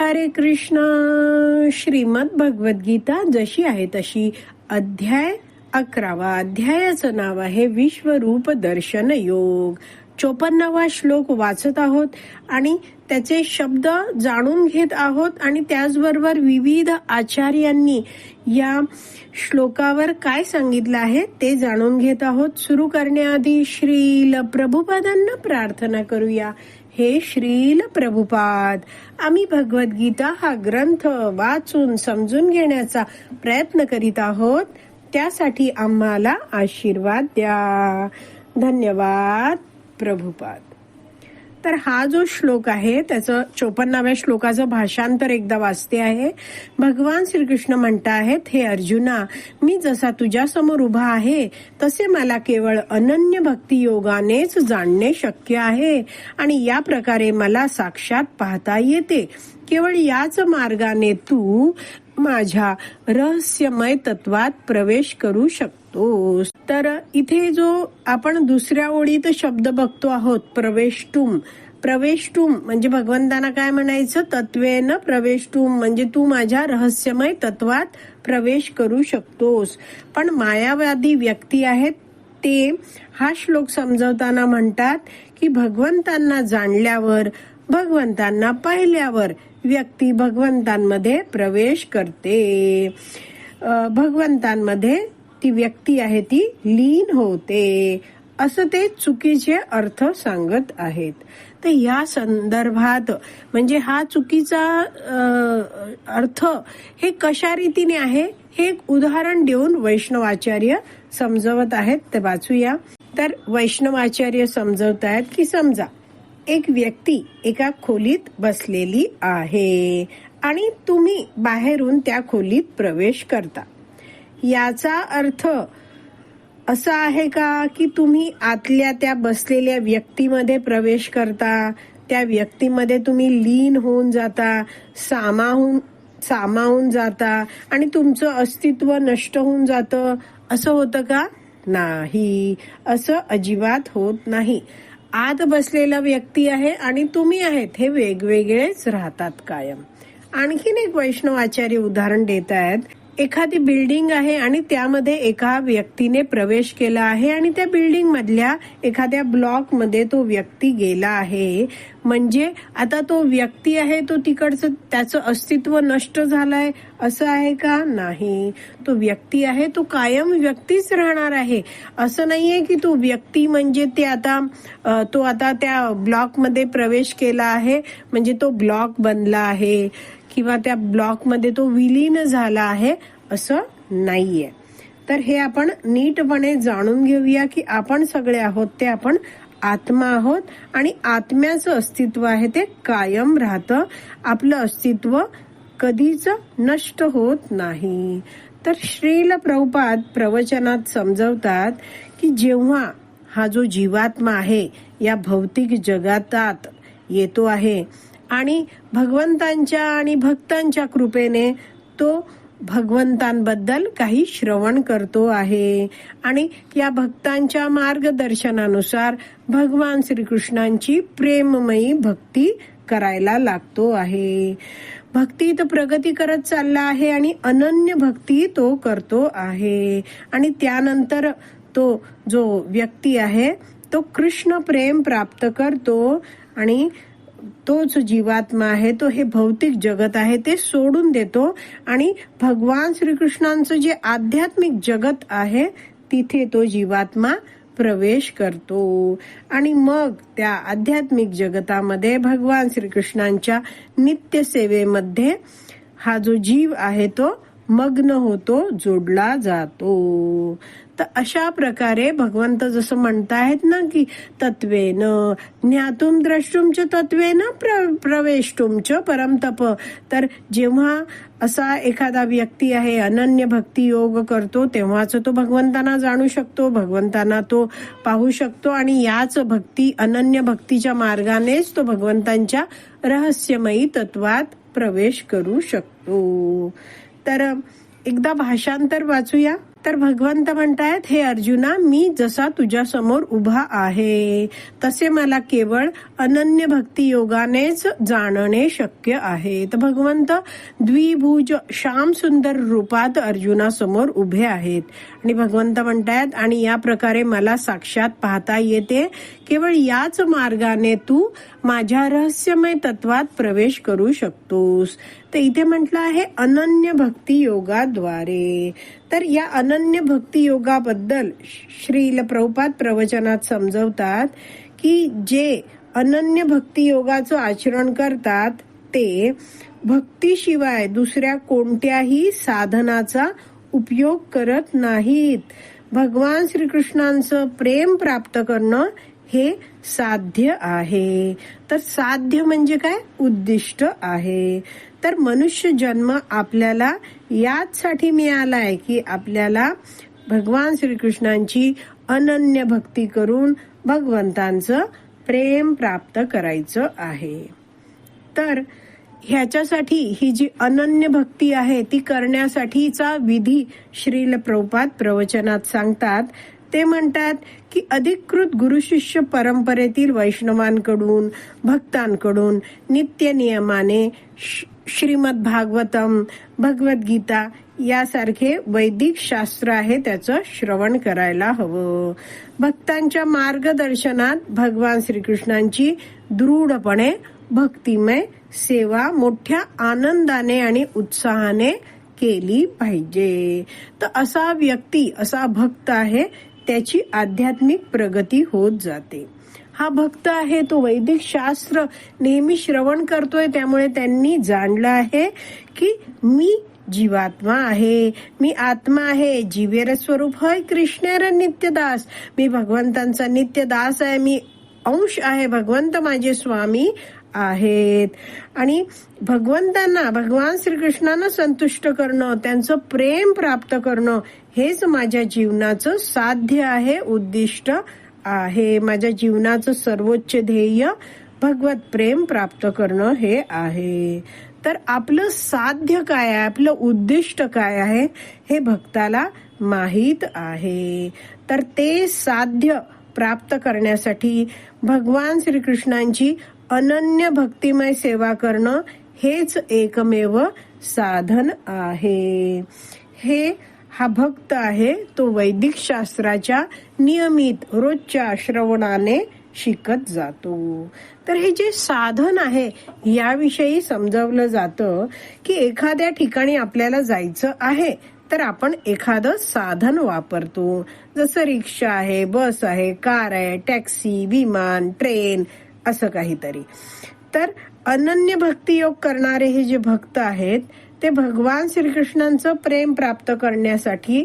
हरे कृष्ण. श्रीमद भगवद्गीता जशी आहे तशी. अध्याय अकरावा. अध्यायाचं नाव आहे विश्वरूप दर्शन योग. चोपन्नावा श्लोक वाचत आहोत आणि त्याचे शब्द जाणून घेत आहोत आणि त्याचबरोबर विविध आचार्यांनी या श्लोकावर काय सांगितलं आहे ते जाणून घेत आहोत. सुरू करण्याआधी श्रील प्रभुपादांना प्रार्थना करूया. हे श्रील प्रभुपाद. आम्ही भगवद्गीता हा ग्रंथ वाचून समजून घेण्याचा प्रयत्न करीत आहोत. त्यासाठी आम्हाला आशीर्वाद द्या. धन्यवाद प्रभुपाद. तर हा जो श्लोक आहे त्याचं चोपन्नाव्या श्लोकाचं भाषांतर एकदा वाचते आहे. भगवान श्रीकृष्ण म्हणता आहेत हे अर्जुना मी जसा तुझ्या समोर उभा आहे तसे मला केवळ अनन्य भक्ती योगानेच जाणणे शक्य आहे. आणि या प्रकारे मला साक्षात पाहता येते. केवळ याच मार्गाने तू माझ्या रहस्यमय तत्वात प्रवेश करू शकतो तर इथे जो आपण दुसऱ्या ओळीत शब्द बघतो आहोत प्रवेशटुम प्रवेशटुम म्हणजे भगवंतांना काय म्हणायचं? तत्वेन प्रवेशटुम म्हणजे तू माझ्या रहस्यमय तत्वात प्रवेश करू शकतोस. पण मायावादी व्यक्ती आहेत ते हा श्लोक समजवताना म्हणतात की भगवंतांना जाणल्यावर भगवंतांना पाहिल्यावर व्यक्ती भगवंतांमध्ये प्रवेश करते. भगवंतांमध्ये ती व्यक्ती आहे ती लीन होते. असं ते चुकीचे अर्थ सांगत आहेत. तर या संदर्भात म्हणजे हा चुकीचा अर्थ हे कशा रीतीने आहे हे एक उदाहरण देऊन वैष्णवाचार्य समजवत आहेत ते वाचूया. तर वैष्णवाचार्य समजवत आहेत की समजा एक व्यक्ती एका खोलीत बसलेली आहे आणि तुम्ही बाहेरून त्या खोलीत प्रवेश करता. याचा अर्थ असं आहे का की तुम्ही आतल्या त्या बसलेल्या व्यक्तीमध्ये प्रवेश करता? त्या व्यक्तीमध्ये तुम्ही लीन होऊन जाता सामाहून सामावून जाता आणि तुमचं अस्तित्व नष्ट होऊन जातं. असं होतं का? नाही. असं अजिबात होत नाही. आत बसलेला व्यक्ती आहे आणि तुम्ही आहेत. हे वेगवेगळेच राहतात कायम. आणखीन एक वैष्णव आचार्य उदाहरण देत आहेत एखादी बिल्डिंग आहे आणि त्यामध्ये एका व्यक्तीने प्रवेश केला आहे आणि त्या बिल्डिंग मधल्या एखाद्या ब्लॉकमध्ये तो व्यक्ती गेला आहे. म्हणजे आता तो व्यक्ती आहे तो तिकडचं त्याचं अस्तित्व नष्ट झालंय असं आहे का? नाही. तो व्यक्ती आहे तो कायम व्यक्तीच राहणार आहे. असं नाहीये की तो व्यक्ती म्हणजे ते आता तो आता त्या ब्लॉकमध्ये प्रवेश केला आहे. म्हणजे तो ब्लॉक बनला आहे. किंवा त्या ब्लॉकमध्ये तो विलीन झाला आहे असं नाहीये. तर हे आपण नीटपणे जाणून घेऊया की आपण सगळे आहोत ते आपण आत्मा आहोत आणि आत्म्याचं अस्तित्व आहे ते कायम राहतं. आपलं अस्तित्व कधीच नष्ट होत नाही. तर श्रील प्रभुपाद प्रवचनात समजवतात की जेव्हा हा जो जीवात्मा आहे या भौतिक जगातात येतो आहे आणि भगवंतांच्या आणि भक्तांच्या कृपेने तो भगवंतांबद्दल काही श्रवण करतो आहे. आणि या भक्तांच्या मार्गदर्शनानुसार भगवान श्रीकृष्णांची प्रेममयी भक्ती करायला लागतो आहे. भक्तीत प्रगती करत चालला आहे आणि अनन्य भक्ती तो करतो आहे. आणि त्यानंतर तो जो व्यक्ती आहे तो कृष्ण प्रेम प्राप्त करतो आणि तोच जीवात्मा आहे तो हे भौतिक जगत आहे ते सोडून देतो. आणि भगवान श्रीकृष्णांचं जे आध्यात्मिक जगत आहे तिथे तो जीवात्मा प्रवेश करतो. आणि मग त्या आध्यात्मिक जगतामध्ये भगवान श्रीकृष्णांच्या नित्य सेवेमध्ये हा जो जीव आहे तो मग्न होतो जोडला जातो. तर अशा प्रकारे भगवंत जसं म्हणतायत ना की तत्वेन ज्ञातुम द्रष्टुमच तत्वेन प्र प्रवेशटुमच परमतप तर जेव्हा असा एखादा व्यक्ती आहे अनन्य भक्ती योग करतो तेव्हाच तो भगवंतांना जाणू शकतो भगवंतांना तो पाहू शकतो आणि याच भक्ती अनन्य भक्तीच्या मार्गानेच तो भगवंतांच्या रहस्यमयी तत्वात प्रवेश करू शकतो. तर एकदा भाषांतर वाचूया. तर भगवंत म्हणतायत हे अर्जुना मी जसा तुझ्या समोर उभा आहे तसे मला केवळ अनन्य भक्ती योगानेच जाणणे शक्य आहे. तर भगवंत द्विभुज श्याम सुंदर रूपात अर्जुना समोर उभे आहेत. आणि भगवंत म्हणतायत आणि या प्रकारे मला साक्षात पाहता येते. केवळ याच मार्गाने तू माझ्या रहस्यमय तत्वात प्रवेश करू शकतोस. तर इथे म्हटलं आहे अनन्य भक्ती योगाद्वारे. तर या अनन्य भक्ती योगाबद्दल श्रील प्रभुपाद प्रवचनात समजवतात की जे अनन्य भक्ती योगाचं आचरण करतात ते भक्तीशिवाय दुसऱ्या कोणत्याही साधनाचा उपयोग करत नाहीत. भगवान श्रीकृष्णांचं प्रेम प्राप्त करणं हे साध्य आहे. तर साध्य म्हणजे काय? उद्दिष्ट आहे. तर मनुष्य जन्म आपल्याला याचसाठी मिळालाय की आपल्याला भगवान श्रीकृष्णांची अनन्य भक्ती करून भगवंतांचं प्रेम प्राप्त करायचं आहे. तर ह्याच्यासाठी ही जी अनन्य भक्ती आहे ती करण्यासाठीचा विधी श्रील प्रभुपाद प्रवचनात सांगतात. ते म्हणतात की अधिकृत गुरुशिष्य परंपरेतील वैष्णवांकडून भक्तांकडून नित्य नियमाने श्रीमद भागवतम भगवद्गीता यासारखे वैदिक शास्त्र आहे त्याचं श्रवण करायला हवं. भक्तांच्या मार्गदर्शनात भगवान श्रीकृष्णांची दृढपणे भक्तिमय सेवा मोठ्या आनंदाने आणि उत्साहाने केली पाहिजे. तर असा व्यक्ती असा भक्त आहे त्याची आध्यात्मिक प्रगती होत जाते. हा भक्त आहे तो वैदिक शास्त्र नेहमी श्रवण करतोय त्यामुळे त्यांनी जाणलं आहे की मी जीवात्मा आहे मी आत्मा आहे जीवेर स्वरूप. हय कृष्णेर नित्यदास. मी भगवंतांचा नित्यदास आहे मी अंश आहे भगवंत माझे स्वामी आहेत. आणि भगवंतांना भगवान श्रीकृष्णांना संतुष्ट करणं त्यांचं प्रेम प्राप्त करणं हेच माझ्या जीवनाचं साध्य आहे उद्दिष्ट आहे. माझ्या जीवनाचं सर्वोच्च ध्येय भगवत प्रेम प्राप्त करणं हे आहे. तर आपलं साध्य काय आहे? आपलं उद्दिष्ट काय आहे? हे भक्ताला माहीत आहे. तर ते साध्य प्राप्त करण्यासाठी भगवान श्रीकृष्णांची अनन्य भक्तिमय सेवा करणं हेच एकमेव साधन आहे. हे हा भक्त आहे तो वैदिक शास्त्राच्या नियमित रोजच्या श्रवणाने शिकत जातो. तर हे जे साधन आहे याविषयी समजवलं जातं की एखाद्या ठिकाणी आपल्याला जायचं आहे तर आपण एखादं साधन वापरतो. जसं रिक्षा आहे बस आहे कार आहे टॅक्सी विमान ट्रेन असं काहीतरी. तर अनन्य भक्तियोग करणारे हे जे भक्त आहेत ते भगवान श्रीकृष्णांचं प्रेम प्राप्त करण्यासाठी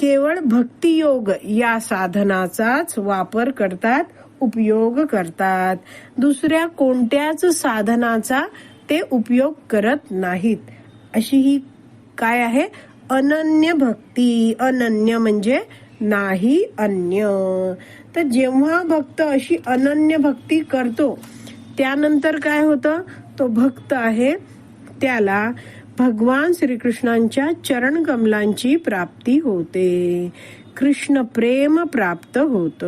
केवळ भक्तियोग या साधनाचाच वापर करतात उपयोग करतात. दुसऱ्या कोणत्याच साधनाचा ते उपयोग करत नाहीत. अशी ही काय आहे? अनन्य भक्ती. अनन्य म्हणजे नाही अन्य. तर जेव्हा भक्त अशी अनन्य भक्ती करतो त्यानंतर काय होतं? तो भक्त आहे त्याला भगवान श्रीकृष्णांच्या चरण कमलांची प्राप्ती होते. कृष्ण प्रेम प्राप्त होत.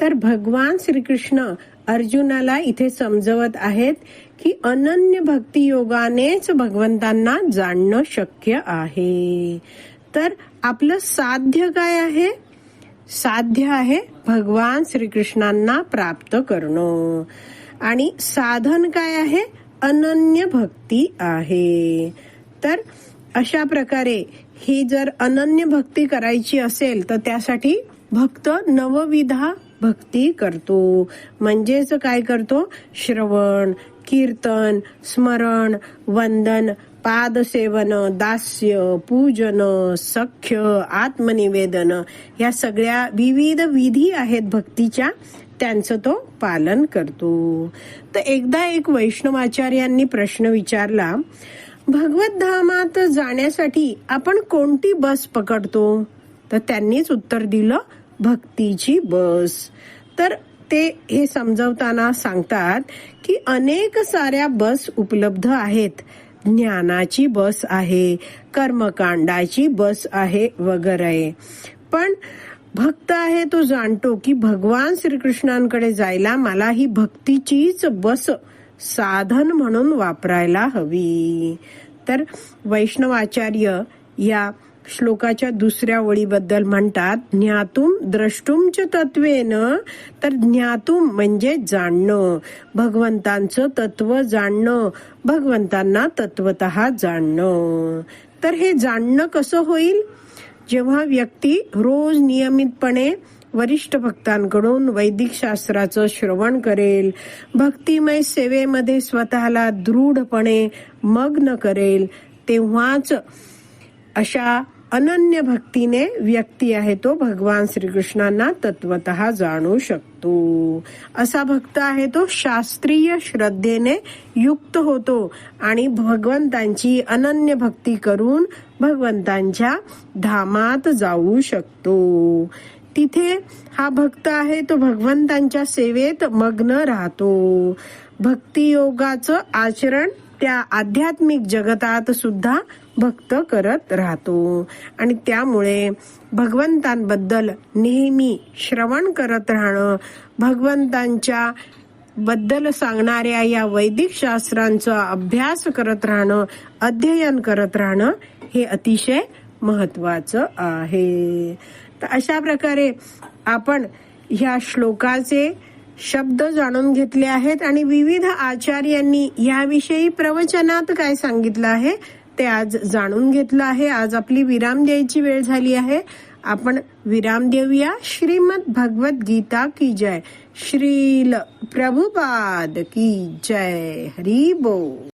तर भगवान श्रीकृष्ण अर्जुनाला इथे समजवत आहेत की अनन्य भक्ती योगानेच भगवंतांना जाणणं शक्य आहे. तर आपलं साध्य काय आहे? साध्य आहे भगवान श्रीकृष्णांना प्राप्त करणं. आणि साधन काय आहे? अनन्य भक्ती आहे. तर अशा प्रकारे ही जर अनन्य भक्ती करायची असेल तर त्यासाठी भक्त नवविधा भक्ती करतो. म्हणजेच काय करतो? श्रवण कीर्तन स्मरण वंदन पादसेवन दास्य पूजन सख्य आत्मनिवेदन या सगळ्या विविध विधी आहेत भक्तीच्या. त्यांचं तो पालन करतो. तर एकदा एक वैष्णवाचार्यांनी प्रश्न विचारला भगवत धामात जाण्यासाठी आपण कोणती बस पकडतो? तर त्यांनीच उत्तर दिलं भक्तीची बस. तर ते हे समजवताना सांगतात की अनेक साऱ्या बस उपलब्ध आहेत. ज्ञानाची बस आहे कर्मकांडाची बस आहे वगैरे. पण भक्त आहे तो जाणतो की भगवान श्रीकृष्णांकडे जायला मला ही भक्तीचीच बस साधन म्हणून वापरायला हवी. तर वैष्णवाचार्य या श्लोकाच्या दुसऱ्या ओळीबद्दल म्हणतात ज्ञातुम द्रष्टुमच तत्वेन तर ज्ञातुम म्हणजे जाणणं. भगवंतांचं तत्व जाणणं. भगवंतांना तत्वत जाणणं. तर हे जाणणं कसं होईल? जेव्हा व्यक्ती रोज नियमितपणे वरिष्ठ भक्तांकडून वैदिक शास्त्राचं श्रवण करेल भक्तिमय सेवेमध्ये स्वतःला दृढपणे मग्न करेल तेव्हाच अशा अनन्य भक्तीने व्यक्ती आहे तो भगवान श्रीकृष्णांना तत्वत जाणू शकतो. असा भक्त आहे तो शास्त्रीय श्रद्धेने युक्त होतो आणि भगवंतांची अनन्य भक्ती करून भगवंतांच्या धामात जाऊ शकतो. तिथे हा भक्त आहे तो भगवंतांच्या सेवेत मग्न राहतो. भक्तियोगाचं आचरण त्या आध्यात्मिक जगतात सुद्धा भक्त करत राहतो. आणि त्यामुळे भगवंतांबद्दल नेहमी श्रवण करत राहणं भगवंतांच्या बद्दल सांगणाऱ्या या वैदिक शास्त्रांचा अभ्यास करत राहणं अध्ययन करत राहणं हे अतिशय महत्वाचं आहे. तर अशा प्रकारे आपण ह्या श्लोकाचे शब्द जाणून घेतले आहेत आणि विविध आचार्यांनी याविषयी प्रवचनात काय सांगितलं आहे ते आज जाणून घेतलं आहे. आज आपली विराम द्यायची वेळ झाली आहे. आपण विराम देऊया. श्रीमद भगवत गीता की जय. श्रील प्रभुपाद की जय. हरी बो